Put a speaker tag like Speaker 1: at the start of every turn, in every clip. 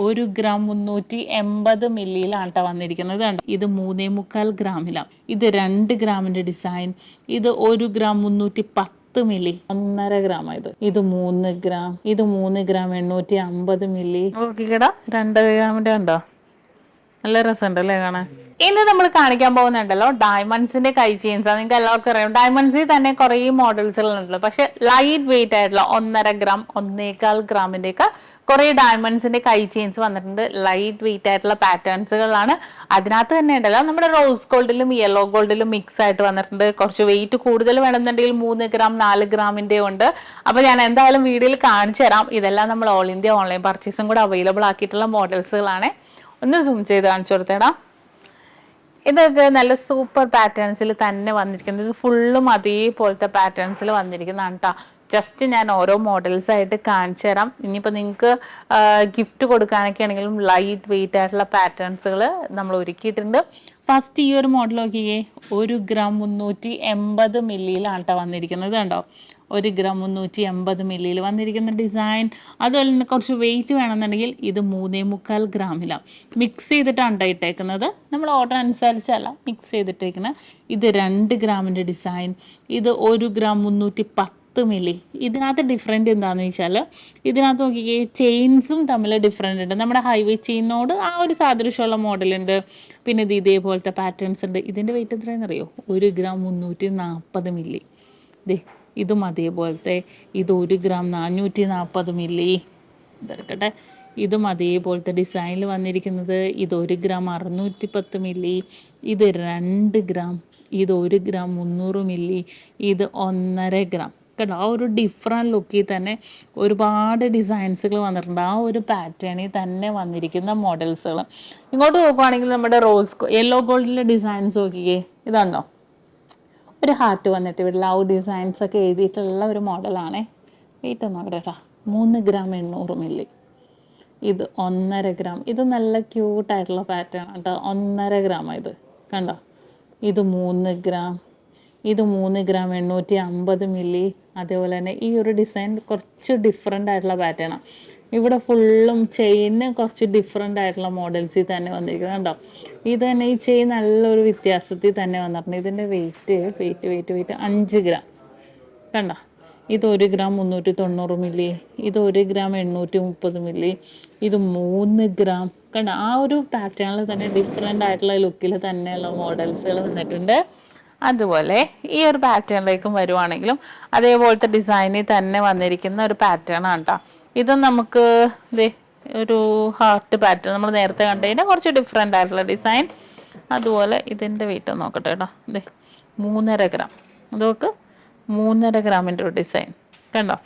Speaker 1: ഒരു ഗ്രാം മുന്നൂറ്റി എൺപത് മില്ലിയിലാണ് കേട്ടോ വന്നിരിക്കുന്നത് കണ്ടോ? ഇത് മൂന്നേ മുക്കാൽ ഗ്രാമിലാണ് ഇത് രണ്ട് ഗ്രാമിന്റെ ഡിസൈൻ. ഇത് ഒരു ഗ്രാം മുന്നൂറ്റി പത്ത് മില്ലി ഒന്നര ഗ്രാം ഇത്. ഇത് മൂന്ന് ഗ്രാം. ഇത് മൂന്ന് ഗ്രാം എണ്ണൂറ്റി അമ്പത് മില്ലി രണ്ടര ഗ്രാമിന്റെ ഉണ്ടോ നല്ല രസമുണ്ട് അല്ലേ കാണാൻ? ഇന്ന് നമ്മൾ കാണിക്കാൻ പോകുന്നുണ്ടല്ലോ ഡയമണ്ട്സിന്റെ കൈ ചെയിൻസ് നിങ്ങൾക്ക് എല്ലാവർക്കും അറിയാം. ഡയമണ്ട്സിൽ തന്നെ കുറേ മോഡൽസുകൾ ഉണ്ടല്ലോ പക്ഷെ ലൈറ്റ് വെയിറ്റ് ആയിട്ടുള്ള ഒന്നര ഗ്രാം ഒന്നേകാൽ ഗ്രാമിന്റെ ഒക്കെ കുറെ ഡയമണ്ട്സിന്റെ കൈ ചെയിൻസ് വന്നിട്ടുണ്ട്. ലൈറ്റ് വെയിറ്റ് ആയിട്ടുള്ള പാറ്റേൺസുകളാണ് അതിനകത്ത് തന്നെ ഉണ്ടല്ലോ. നമ്മുടെ റോസ് ഗോൾഡിലും യെല്ലോ ഗോൾഡിലും മിക്സ് ആയിട്ട് വന്നിട്ടുണ്ട്. കുറച്ച് വെയിറ്റ് കൂടുതൽ വേണമെന്നുണ്ടെങ്കിൽ മൂന്ന് ഗ്രാം നാല് ഗ്രാമിന്റെ ഉണ്ട്. അപ്പൊ ഞാൻ എന്തായാലും വീഡിയോയിൽ കാണിച്ചു തരാം. ഇതെല്ലാം നമ്മൾ ഓൾ ഇന്ത്യ ഓൺലൈൻ പർച്ചേസും കൂടെ അവൈലബിൾ ആക്കിയിട്ടുള്ള മോഡൽസുകളാണ് ഒന്ന് സൂം ചെയ്ത് കാണിച്ചു കൊടുത്തേടാ. ഇതൊക്കെ നല്ല സൂപ്പർ പാറ്റേൺസിൽ തന്നെ വന്നിരിക്കുന്നത്. ഇത് ഫുള്ളും അതേപോലത്തെ പാറ്റേൺസിൽ വന്നിരിക്കുന്നതാണ് കേട്ടോ ജസ്റ്റ് ഞാൻ ഓരോ മോഡൽസ് ആയിട്ട് കാണിച്ചു തരാം. ഇനിയിപ്പോൾ നിങ്ങൾക്ക് ഗിഫ്റ്റ് കൊടുക്കാനൊക്കെ ആണെങ്കിലും ലൈറ്റ് വെയിറ്റ് ആയിട്ടുള്ള പാറ്റേൺസുകൾ നമ്മൾ ഒരുക്കിയിട്ടുണ്ട്. ഫസ്റ്റ് ഈ ഒരു മോഡൽ നോക്കിയേ ഒരു ഗ്രാം മുന്നൂറ്റി എൺപത് മില്ലിയിലാണ് കേട്ടോ വന്നിരിക്കുന്നത് കണ്ടോ? ഒരു ഗ്രാം മുന്നൂറ്റി എൺപത് മില്ലിയിൽ വന്നിരിക്കുന്ന ഡിസൈൻ അതുപോലെ തന്നെ കുറച്ച് വെയിറ്റ് വേണമെന്നുണ്ടെങ്കിൽ ഇത് മൂന്നേ മുക്കാൽ ഗ്രാമിലാണ് മിക്സ് ചെയ്തിട്ടാണ് ഇട്ടേക്കുന്നത്. നമ്മൾ ഓർഡർ അനുസരിച്ചല്ല മിക്സ് ചെയ്തിട്ടേക്കുന്നത് ഇത് രണ്ട് ഗ്രാമിന്റെ ഡിസൈൻ ഇത് ഒരു ഗ്രാം മുന്നൂറ്റി പത്ത് മില്ലി ഇതിനകത്ത് ഡിഫറെന്റ് എന്താണെന്ന് വെച്ചാൽ ഇതിനകത്ത് നോക്കിക്കേ ചെയിൻസും തമ്മിൽ ഡിഫറെന്റ് ഉണ്ട്. നമ്മുടെ ഹൈവേ ചെയിനോട് ആ ഒരു സാദൃശ്യമുള്ള മോഡലുണ്ട് പിന്നെ ഇത് ഇതേപോലത്തെ പാറ്റേൺസ് ഉണ്ട്. ഇതിന്റെ വെയിറ്റ് എത്രയാണെന്ന് അറിയോ? ഒരു ഗ്രാം മുന്നൂറ്റി നാൽപ്പത് മില്ലി. ദേ ഇതും അതേപോലത്തെ. ഇത് ഒരു ഗ്രാം നാനൂറ്റി നാൽപ്പത് മില്ലി. ഇതെടുക്കട്ടെ. ഇതും അതേപോലത്തെ ഡിസൈനിൽ വന്നിരിക്കുന്നത്. ഇത് ഒരു ഗ്രാം അറുന്നൂറ്റി പത്ത് മില്ലി. ഇത് രണ്ട് ഗ്രാം ഇത് ഒരു ഗ്രാം മുന്നൂറ് മില്ലി. ഇത് ഒന്നര ഗ്രാം കേട്ടോ ആ ഒരു ഡിഫറെന്റ് ലുക്കിൽ തന്നെ ഒരുപാട് ഡിസൈൻസുകൾ വന്നിട്ടുണ്ട്. ആ ഒരു പാറ്റേണിൽ തന്നെ വന്നിരിക്കുന്ന മോഡൽസുകൾ ഇങ്ങോട്ട് നോക്കുവാണെങ്കിൽ നമ്മുടെ റോസ് യെല്ലോ ഗോൾഡിലെ ഡിസൈൻസ് നോക്കിയേ ഇതുണ്ടോ? ഒരു ഹാർട്ട് വന്നിട്ട് ഇവിടെ ലവ് ഡിസൈൻസ് ഒക്കെ എഴുതിയിട്ടുള്ള ഒരു മോഡലാണേ വെയിറ്റ് ഒന്ന് മൂന്ന് ഗ്രാം എണ്ണൂറ് മില്ലി ഇത് ഒന്നര ഗ്രാം ഇത് നല്ല ക്യൂട്ടായിട്ടുള്ള പാറ്റേൺ കേട്ടോ ഒന്നര ഗ്രാം ഇത്. കണ്ടോ? ഇത് മൂന്ന് ഗ്രാം ഇത് മൂന്ന് ഗ്രാം എണ്ണൂറ്റി അമ്പത് മില്ലി അതേപോലെ തന്നെ ഈ ഒരു ഡിസൈൻ കുറച്ച് ഡിഫറെന്റ് ആയിട്ടുള്ള പാറ്റേണാണ് ഇവിടെ ഫുള്ളും ചെയിന് കുറച്ച് ഡിഫറെന്റ് ആയിട്ടുള്ള മോഡൽസിൽ തന്നെ വന്നിരിക്കുന്നത് കണ്ടോ? ഇത് തന്നെ ഈ ചെയിൻ നല്ലൊരു വ്യത്യാസത്തിൽ തന്നെ വന്നിട്ടുണ്ട്. ഇതിന്റെ വെയിറ്റ് വെയിറ്റ് വെയിറ്റ് വെയിറ്റ് അഞ്ച് ഗ്രാം കണ്ട? ഇത് ഒരു ഗ്രാം മുന്നൂറ്റി തൊണ്ണൂറ് മില്ലി ഇത് ഒരു ഗ്രാം എണ്ണൂറ്റി മുപ്പത് മില്ലി ഇത് മൂന്ന് ഗ്രാം കണ്ട? ആ ഒരു പാറ്റേണിൽ തന്നെ ഡിഫറെന്റ് ആയിട്ടുള്ള ലുക്കിൽ തന്നെയുള്ള മോഡൽസുകൾ വന്നിട്ടുണ്ട്. അതുപോലെ ഈ ഒരു പാറ്റേണിലേക്കും വരുവാണെങ്കിലും അതേപോലത്തെ ഡിസൈനിൽ തന്നെ വന്നിരിക്കുന്ന ഒരു പാറ്റേൺ ആണ് കേട്ടോ ഇതും നമുക്ക് ഒരു ഹാർട്ട് പാറ്റേൺ നമ്മൾ നേരത്തെ കണ്ടതിന്റെ കുറച്ച് ഡിഫറെന്റ് ആയിട്ടുള്ള ഡിസൈൻ അതുപോലെ ഇതിന്റെ വെയിറ്റ് നോക്കട്ടെ കേട്ടോ ദേ മൂന്നര ഗ്രാം നോക്ക് മൂന്നര ഗ്രാമിന്റെ ഒരു ഡിസൈൻ കണ്ടോ?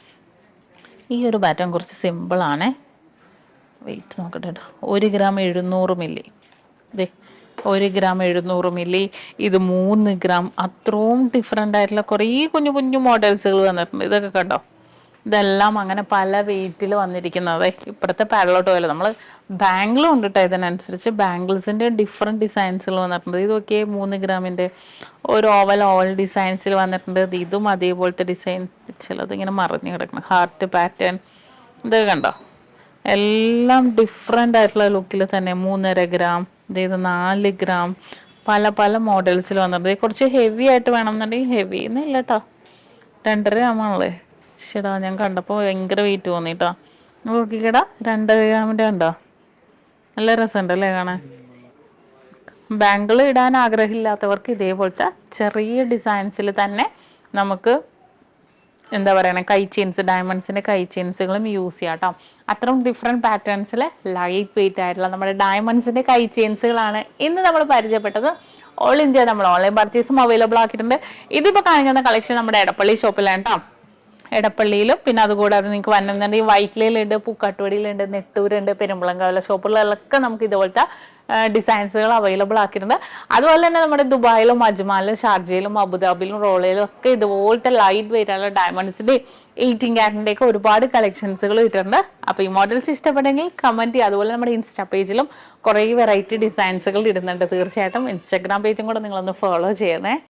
Speaker 1: ഈ ഒരു പാറ്റേൺ കുറച്ച് സിമ്പിളാണേ വെയിറ്റ് നോക്കട്ടെ കേട്ടോ ഒരു ഗ്രാം എഴുന്നൂറ് മില്ലി ദേ ഒരു ഗ്രാം എഴുന്നൂറ് മില്ലി. ഇത് മൂന്ന് ഗ്രാം. അത്രയും ഡിഫറെന്റ് ആയിട്ടുള്ള കുറേ കുഞ്ഞു കുഞ്ഞു മോഡൽസുകൾ വന്നിട്ടുണ്ട്. ഇതൊക്കെ കണ്ടോ? ഇതെല്ലാം അങ്ങനെ പല വെയിറ്റിൽ വന്നിരിക്കുന്നത്. ഇപ്പോഴത്തെ പാഡലോട്ട് പോലെ. നമ്മൾ ബാംഗിളും ഉണ്ട് കേട്ടോ ഇതിനനുസരിച്ച്. ബാംഗിൾസിന്റെ ഡിഫറെന്റ് ഡിസൈൻസുകൾ വന്നിട്ടുണ്ട്. ഇതൊക്കെ മൂന്ന് ഗ്രാമിന്റെ ഒരു ഓവൽ ഓവൽ ഡിസൈൻസിൽ വന്നിട്ടുണ്ട്. ഇത് അതേപോലത്തെ ഡിസൈൻ ചിലത് ഇങ്ങനെ മറിഞ്ഞ് കിടക്കണം ഹാർട്ട് പാറ്റേൺ ഇതൊക്കെ കണ്ടോ? എല്ലാം ഡിഫറെന്റ് ആയിട്ടുള്ള ലുക്കിൽ തന്നെ. മൂന്നര ഗ്രാം. ഇത് നാല് ഗ്രാം പല പല മോഡൽസിൽ വന്നിട്ടുണ്ട്. കുറച്ച് ഹെവി ആയിട്ട് വേണം എന്നുണ്ടെങ്കിൽ ഹെവി എന്നില്ല കേട്ടോ രണ്ടര ഗ്രാമാണല്ലേ ശരിടാ ഞാൻ കണ്ടപ്പോൾ ഭയങ്കര വെയിറ്റ് തോന്നിട്ടാ. നോക്കിക്കടാ രണ്ടര ഗ്രാമിന്റെ ഉണ്ടോ നല്ല രസമുണ്ട് അല്ലേ കാണാൻ. ബാങ്കിൾ ഇടാൻ ആഗ്രഹമില്ലാത്തവർക്ക് ഇതേപോലത്തെ ചെറിയ ഡിസൈൻസിൽ തന്നെ നമുക്ക് എന്താ പറയുക കൈ ചെയിൻസ് ഡയമണ്ട്സിന്റെ കൈ ചെയിൻസുകളും യൂസ് ചെയ്യാം കേട്ടോ അത്രയും ഡിഫറെന്റ് പാറ്റേൺസിൽ ലൈറ്റ് വെയിറ്റ് ആയിട്ടുള്ള നമ്മുടെ ഡയമണ്ട്സിന്റെ കൈ ചെയിൻസുകളാണ് ഇന്ന് നമ്മൾ പരിചയപ്പെട്ടത്. ഓൾ ഇന്ത്യ നമ്മൾ ഓൺലൈൻ പർച്ചേസും അവൈലബിൾ ആക്കിയിട്ടുണ്ട്. ഇതിപ്പോൾ കാണിക്കുന്ന കളക്ഷൻ നമ്മുടെ എടപ്പള്ളി ഷോപ്പിലാണ് കേട്ടോ എടപ്പള്ളിയിലും പിന്നെ അതുകൂടാതെ നിങ്ങൾക്ക് വന്നിട്ടുണ്ടെങ്കിൽ വൈറ്റ്ലയിലുണ്ട് പൂക്കാട്ടുവടിയിലുണ്ട് നെട്ടൂരുണ്ട് പെരുമ്പളങ്കാവിലെ ഷോപ്പുകളിലൊക്കെ നമുക്ക് ഇതുപോലത്തെ ഡിസൈൻസുകൾ അവൈലബിൾ ആക്കിയിട്ടുണ്ട്. അതുപോലെ തന്നെ നമ്മുടെ ദുബായിലും അജ്മാലിലും ഷാർജയിലും അബുദാബിയിലും റോളയിലും ഒക്കെ ഇതുപോലത്തെ ലൈറ്റ് വെയിറ്റ് ആയിട്ടുള്ള ഡയമണ്ട്സിന്റെ എയ്റ്റീൻ ക്യാരറ്റിന്റെ ഒക്കെ ഒരുപാട് കളക്ഷൻസുകൾ ഇട്ടിട്ടുണ്ട്. അപ്പൊ ഈ മോഡൽസ് ഇഷ്ടപ്പെട്ടെങ്കിൽ കമന്റ് ചെയ്യുക. അതുപോലെ നമ്മുടെ ഇൻസ്റ്റാ പേജിലും കുറേ വെറൈറ്റി ഡിസൈൻസുകൾ ഇടുന്നുണ്ട്. തീർച്ചയായിട്ടും ഇൻസ്റ്റാഗ്രാം പേജും കൂടെ നിങ്ങളൊന്ന് ഫോളോ ചെയ്യണേ.